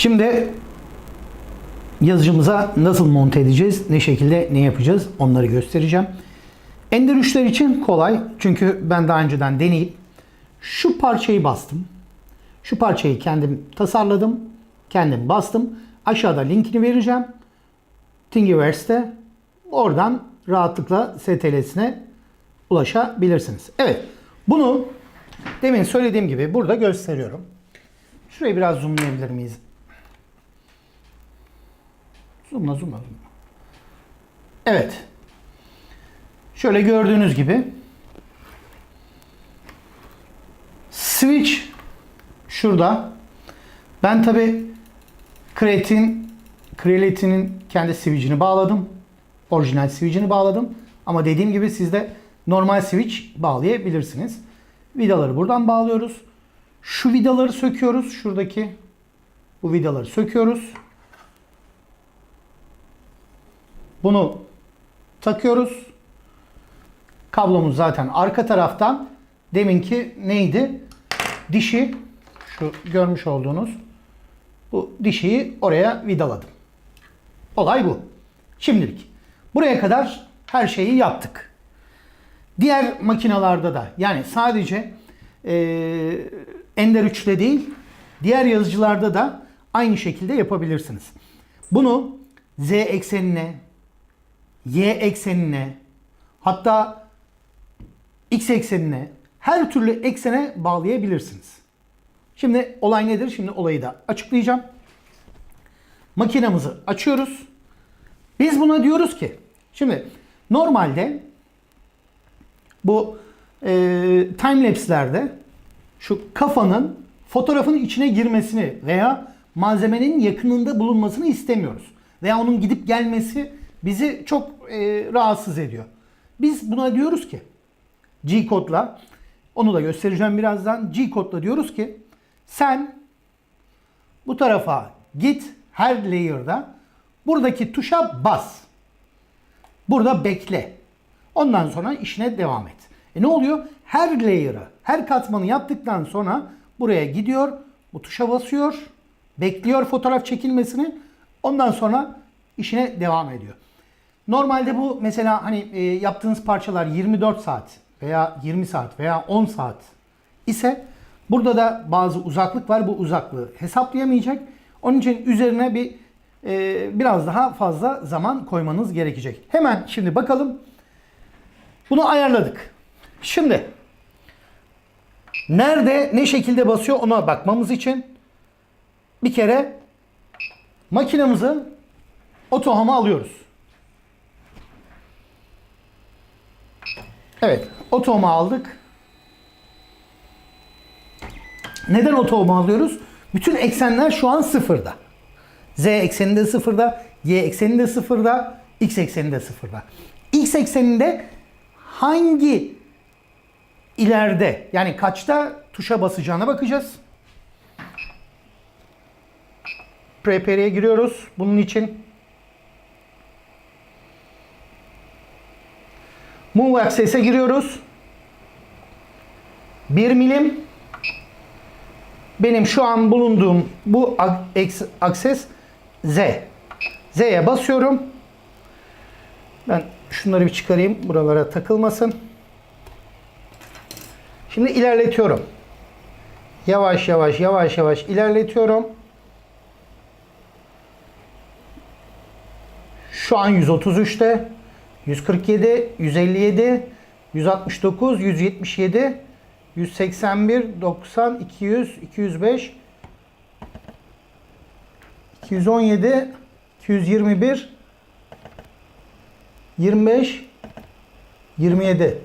Şimdi yazıcımıza nasıl monte edeceğiz, ne şekilde ne yapacağız onları göstereceğim. Ender 3'ler için kolay çünkü ben daha önceden deneyip şu parçayı bastım. Şu parçayı kendim tasarladım, kendim bastım. Aşağıda linkini vereceğim. Thingiverse'de oradan rahatlıkla STL'sine ulaşabilirsiniz. Evet, bunu demin söylediğim gibi burada gösteriyorum. Şurayı biraz zoomlayabilir miyiz? Zoomla, zoomla. Evet. Şöyle gördüğünüz gibi switch şurada. Ben tabi Create'in Creality'nin kendi switch'ini bağladım. Orijinal switch'ini bağladım. Ama dediğim gibi siz de normal switch bağlayabilirsiniz. Vidaları buradan bağlıyoruz. Şu vidaları söküyoruz. Şuradaki bu vidaları söküyoruz. Bunu takıyoruz. Kablomuz zaten arka taraftan deminki neydi? Dişi şu görmüş olduğunuz bu dişiyi oraya vidaladım. Olay bu. Şimdilik. Buraya kadar her şeyi yaptık. Diğer makinalarda da yani sadece e, Ender 3'te değil diğer yazıcılarda da aynı şekilde yapabilirsiniz. Bunu Z eksenine, Y eksenine hatta X eksenine her türlü eksene bağlayabilirsiniz. Şimdi olay nedir? Şimdi olayı da açıklayacağım. Makinamızı açıyoruz. Biz buna diyoruz ki şimdi normalde bu e, timelapse'lerde şu kafanın fotoğrafın içine girmesini veya malzemenin yakınında bulunmasını istemiyoruz. Veya onun gidip gelmesi bizi çok e, rahatsız ediyor. Biz buna diyoruz ki G kodla onu da göstereceğim birazdan. G kodla diyoruz ki sen bu tarafa git her layer'da buradaki tuşa bas. Burada bekle. Ondan sonra işine devam et. E ne oluyor? Her layer'ı, her katmanı yaptıktan sonra buraya gidiyor, bu tuşa basıyor, bekliyor fotoğraf çekilmesini. Ondan sonra işine devam ediyor. Normalde bu mesela hani e, yaptığınız parçalar 24 saat veya 20 saat veya 10 saat ise burada da bazı uzaklık var. Bu uzaklığı hesaplayamayacak. Onun için üzerine bir e, biraz daha fazla zaman koymanız gerekecek. Hemen şimdi bakalım. Bunu ayarladık. Şimdi nerede ne şekilde basıyor ona bakmamız için bir kere makinamızı otohama alıyoruz. Evet, otohama aldık. Neden otohama alıyoruz? Bütün eksenler şu an sıfırda. Z ekseninde sıfırda, Y ekseninde sıfırda, X ekseninde sıfırda. X ekseninde hangi ileride yani kaçta tuşa basacağına bakacağız. Prepare'ye giriyoruz bunun için. Move Access'e giriyoruz. 1 milim. Benim şu an bulunduğum bu akses Z. Z'ye basıyorum. Ben şunları bir çıkarayım. Buralara takılmasın. Şimdi ilerletiyorum. Yavaş yavaş yavaş yavaş ilerletiyorum. Şu an 133'te. 147, 157, 169, 177, 181, 90, 200, 205, 217, 221, 25, 27.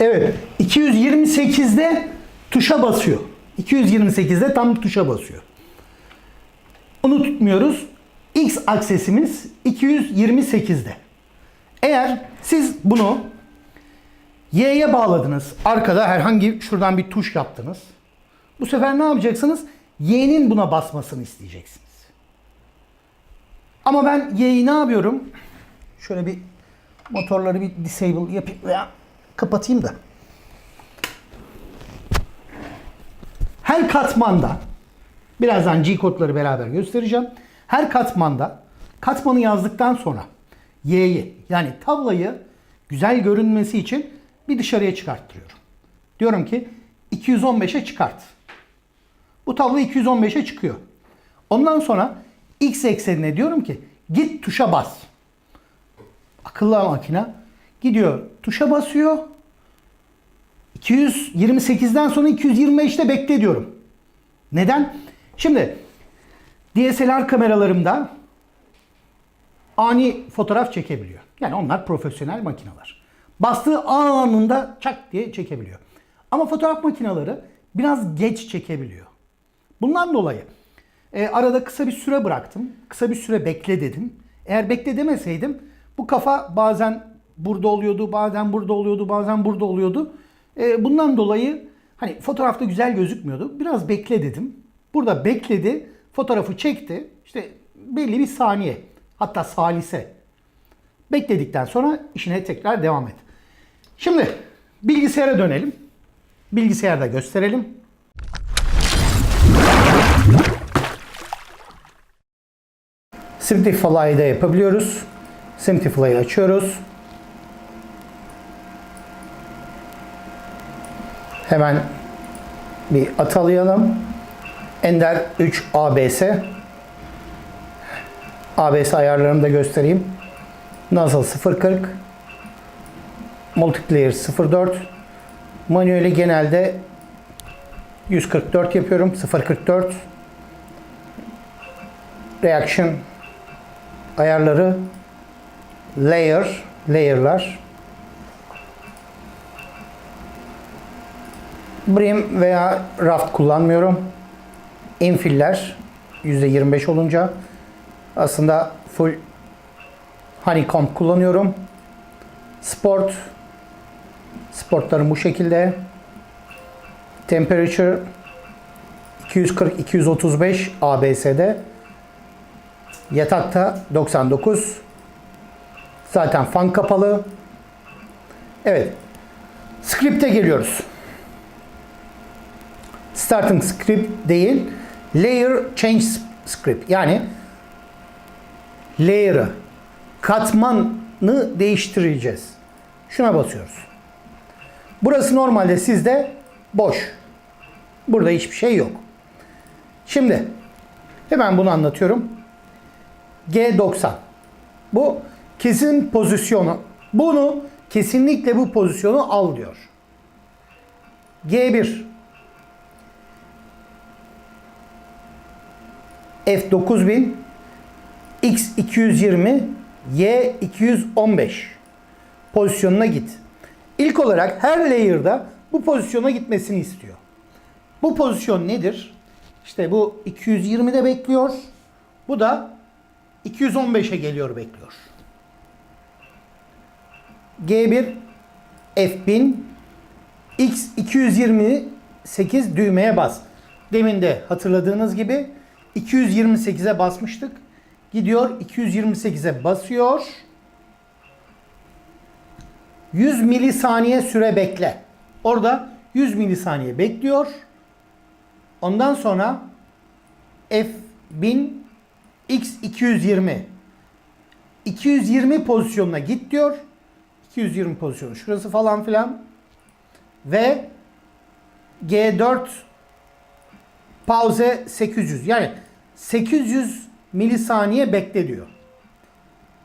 Evet, 228'de tuşa basıyor. 228'de tam tuşa basıyor. Onu tutmuyoruz. X aksesimiz 228'de. Eğer siz bunu Y'ye bağladınız. Arkada herhangi şuradan bir tuş yaptınız. Bu sefer ne yapacaksınız? Y'nin buna basmasını isteyeceksiniz. Ama ben Y'yi ne yapıyorum? Şöyle bir motorları bir disable yapayım veya kapatayım da. Her katmanda birazdan G kodları beraber göstereceğim. Her katmanda katmanı yazdıktan sonra Y'yi yani tablayı güzel görünmesi için bir dışarıya çıkarttırıyorum. Diyorum ki 215'e çıkart. Bu tablo 215'e çıkıyor. Ondan sonra x eksenine diyorum ki git tuşa bas. Akıllı makine gidiyor tuşa basıyor. 228'den sonra 225'te bekle diyorum. Neden? Şimdi DSLR kameralarımda ani fotoğraf çekebiliyor. Yani onlar profesyonel makineler. Bastığı anında çak diye çekebiliyor. Ama fotoğraf makineleri biraz geç çekebiliyor. Bundan dolayı e, arada kısa bir süre bıraktım. Kısa bir süre bekle dedim. Eğer bekle demeseydim bu kafa bazen burada oluyordu, bazen burada oluyordu, bazen burada oluyordu. E, bundan dolayı hani fotoğrafta güzel gözükmüyordu. Biraz bekle dedim. Burada bekledi, fotoğrafı çekti. İşte belli bir saniye, hatta salise. Bekledikten sonra işine tekrar devam et. Şimdi bilgisayara dönelim. Bilgisayarda gösterelim. Simplify'da yapabiliyoruz. Simplify'ı açıyoruz. Hemen bir atalayalım. Ender 3 ABS. ABS ayarlarımı da göstereyim. Nozzle 0.40. Multiplayer 0.4. Manueli genelde 144 yapıyorum. 0.44. Reaction ayarları layer layer'lar Brim veya raft kullanmıyorum. Infiller %25 olunca aslında full honeycomb kullanıyorum. Sport sportlarım bu şekilde. Temperature 240-235 ABS'de. Yatakta 99. Zaten fan kapalı. Evet. Script'e geliyoruz. Starting script değil, layer change script. Yani layer'ı, katmanı değiştireceğiz. Şuna basıyoruz. Burası normalde sizde boş. Burada hiçbir şey yok. Şimdi hemen bunu anlatıyorum. G90. Bu kesin pozisyonu. Bunu kesinlikle bu pozisyonu al diyor. G1 F9000 X220 Y215 pozisyonuna git. İlk olarak her layer'da bu pozisyona gitmesini istiyor. Bu pozisyon nedir? İşte bu 220'de bekliyor. Bu da 215'e geliyor bekliyor. G1 F1000 X228 düğmeye bas. Demin de hatırladığınız gibi 228'e basmıştık. Gidiyor 228'e basıyor. 100 milisaniye süre bekle. Orada 100 milisaniye bekliyor. Ondan sonra F1000 X220 220 pozisyonuna git diyor. 220 pozisyonu şurası falan filan. Ve G4 Pause 800. Yani 800 milisaniye bekle diyor.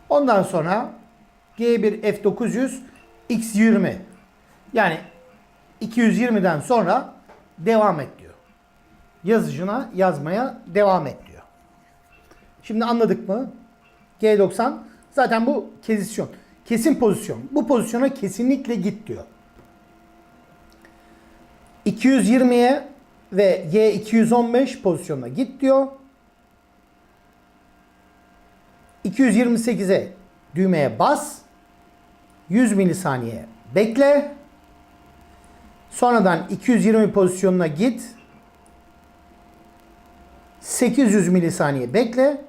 Ondan sonra G1 F900 X20. Yani 220'den sonra devam et diyor. Yazıcına yazmaya devam et diyor. Şimdi anladık mı? G90 zaten bu pozisyon. Kesin pozisyon. Bu pozisyona kesinlikle git diyor. 220'ye ve Y215 pozisyonuna git diyor. 228'e düğmeye bas. 100 milisaniye bekle. Sonradan 220 pozisyonuna git. 800 milisaniye bekle.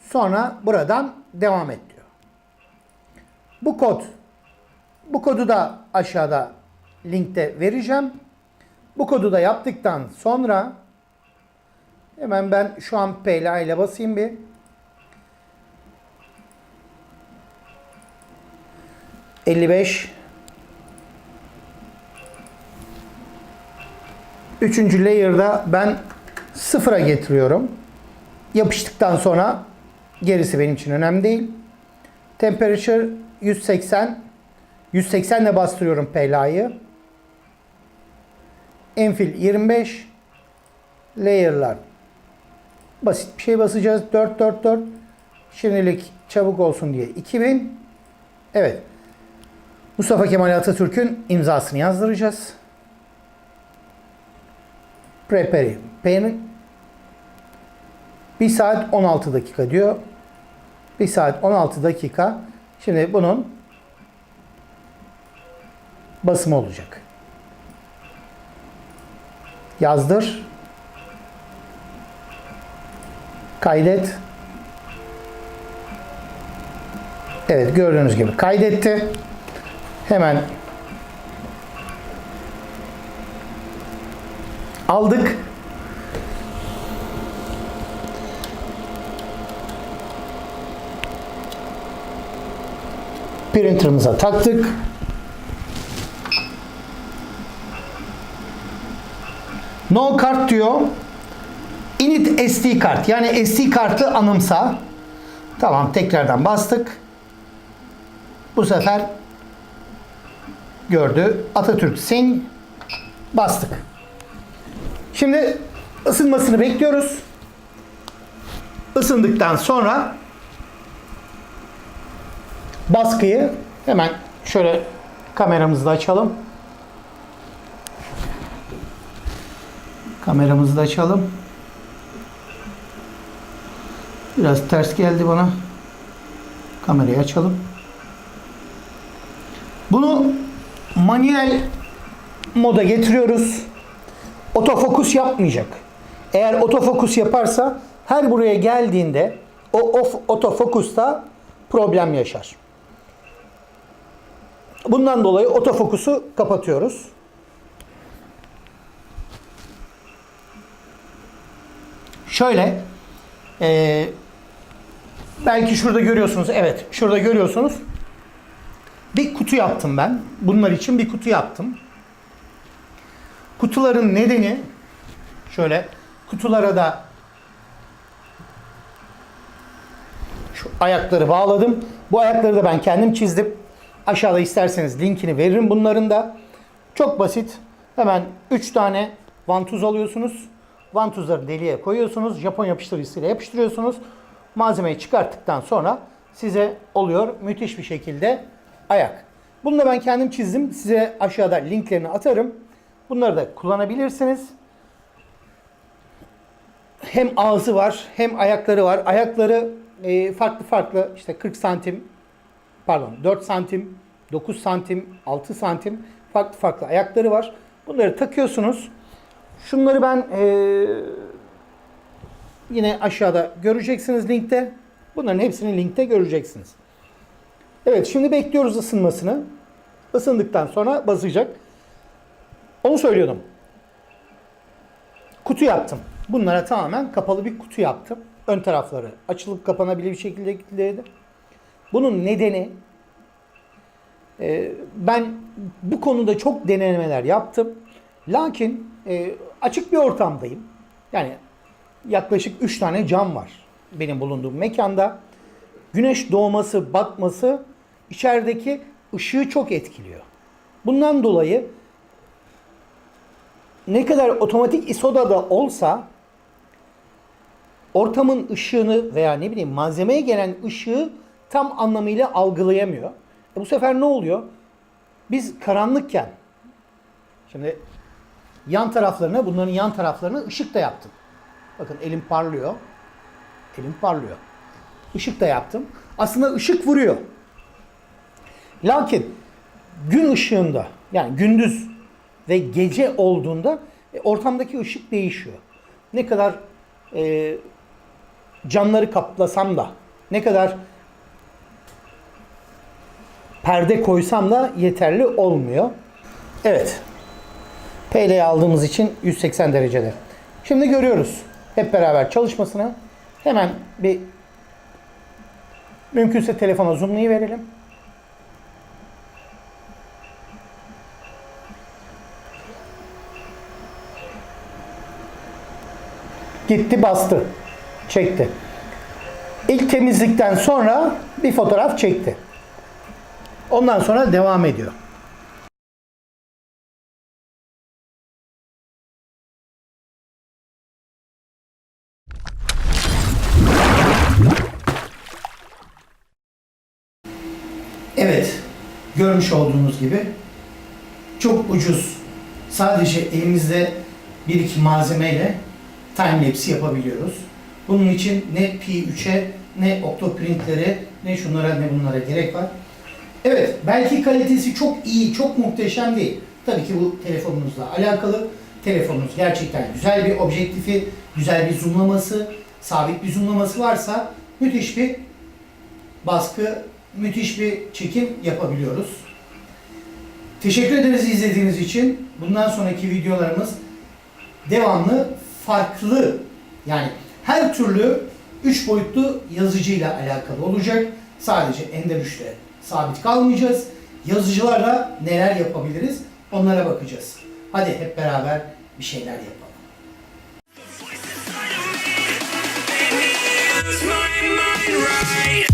Sonra buradan devam et diyor. Bu kod bu kodu da aşağıda linkte vereceğim. Bu kodu da yaptıktan sonra hemen ben şu an PLA ile basayım bir. ...55... Üçüncü layer'da ben sıfıra getiriyorum. Yapıştıktan sonra gerisi benim için önemli değil. Temperature 180. 180 ile bastırıyorum PLA'yı. Enfil 25. Layer'lar. Basit bir şey basacağız. 4 4 4. Şimdilik çabuk olsun diye 2000. Evet. Mustafa Kemal Atatürk'ün imzasını yazdıracağız. Prepare. Pay'nin 1 saat 16 dakika diyor. 1 saat 16 dakika. Şimdi bunun basımı olacak. Yazdır. Kaydet. Evet gördüğünüz gibi kaydetti. Hemen aldık. Printer'ımıza taktık. No kart diyor. Init SD kart. Yani SD kartı anımsa. Tamam tekrardan bastık. Bu sefer gördü. Atatürk Sin bastık. Şimdi ısınmasını bekliyoruz. Isındıktan sonra baskıyı hemen şöyle kameramızı da açalım. Kameramızı da açalım. Biraz ters geldi bana. Kamerayı açalım. Bunu manuel moda getiriyoruz. Otofokus yapmayacak. Eğer otofokus yaparsa her buraya geldiğinde o off otofokusta problem yaşar. Bundan dolayı otofokusu kapatıyoruz. Şöyle eee, belki şurada görüyorsunuz. Evet şurada görüyorsunuz. Bir kutu yaptım ben. Bunlar için bir kutu yaptım. Kutuların nedeni şöyle kutulara da şu ayakları bağladım. Bu ayakları da ben kendim çizdim. Aşağıda isterseniz linkini veririm bunların da. Çok basit. Hemen 3 tane vantuz alıyorsunuz. Vantuzları deliğe koyuyorsunuz. Japon yapıştırıcısıyla yapıştırıyorsunuz. Malzemeyi çıkarttıktan sonra size oluyor müthiş bir şekilde ayak. Bunu da ben kendim çizdim. Size aşağıda linklerini atarım. Bunları da kullanabilirsiniz. Hem ağzı var hem ayakları var. Ayakları e, farklı farklı işte 40 santim pardon 4 santim 9 santim 6 santim farklı farklı ayakları var. Bunları takıyorsunuz. Şunları ben e, yine aşağıda göreceksiniz linkte. Bunların hepsini linkte göreceksiniz. Evet şimdi bekliyoruz ısınmasını. Isındıktan sonra basacak. Onu söylüyordum. Kutu yaptım. Bunlara tamamen kapalı bir kutu yaptım. Ön tarafları açılıp kapanabilir bir şekilde kilitledi. Bunun nedeni e, ben bu konuda çok denemeler yaptım. Lakin e, açık bir ortamdayım. Yani yaklaşık 3 tane cam var benim bulunduğum mekanda. Güneş doğması, batması içerideki ışığı çok etkiliyor. Bundan dolayı ne kadar otomatik ISO'da da olsa ortamın ışığını veya ne bileyim malzemeye gelen ışığı tam anlamıyla algılayamıyor. E bu sefer ne oluyor? Biz karanlıkken şimdi yan taraflarına bunların yan taraflarına ışık da yaptım. Bakın elim parlıyor. Elim parlıyor. Işık da yaptım. Aslında ışık vuruyor. Lakin gün ışığında yani gündüz ve gece olduğunda e, ortamdaki ışık değişiyor. Ne kadar e, camları kaplasam da ne kadar perde koysam da yeterli olmuyor. Evet. PL aldığımız için 180 derecede. Şimdi görüyoruz hep beraber çalışmasını. Hemen bir mümkünse telefona zoomlayı verelim. Gitti bastı. Çekti. İlk temizlikten sonra bir fotoğraf çekti. Ondan sonra devam ediyor. Görmüş olduğunuz gibi çok ucuz. Sadece elimizde bir iki malzemeyle timelapse yapabiliyoruz. Bunun için ne P3'e, ne Octoprintlere, ne şunlara ne bunlara gerek var. Evet, belki kalitesi çok iyi, çok muhteşem değil. Tabii ki bu telefonunuzla alakalı. Telefonunuz gerçekten güzel bir objektifi, güzel bir zoomlaması, sabit bir zoomlaması varsa müthiş bir baskı, müthiş bir çekim yapabiliyoruz. Teşekkür ederiz izlediğiniz için. Bundan sonraki videolarımız devamlı farklı yani her türlü 3 boyutlu yazıcıyla alakalı olacak. Sadece Ender 3'te sabit kalmayacağız. Yazıcılarla neler yapabiliriz onlara bakacağız. Hadi hep beraber bir şeyler yapalım. Right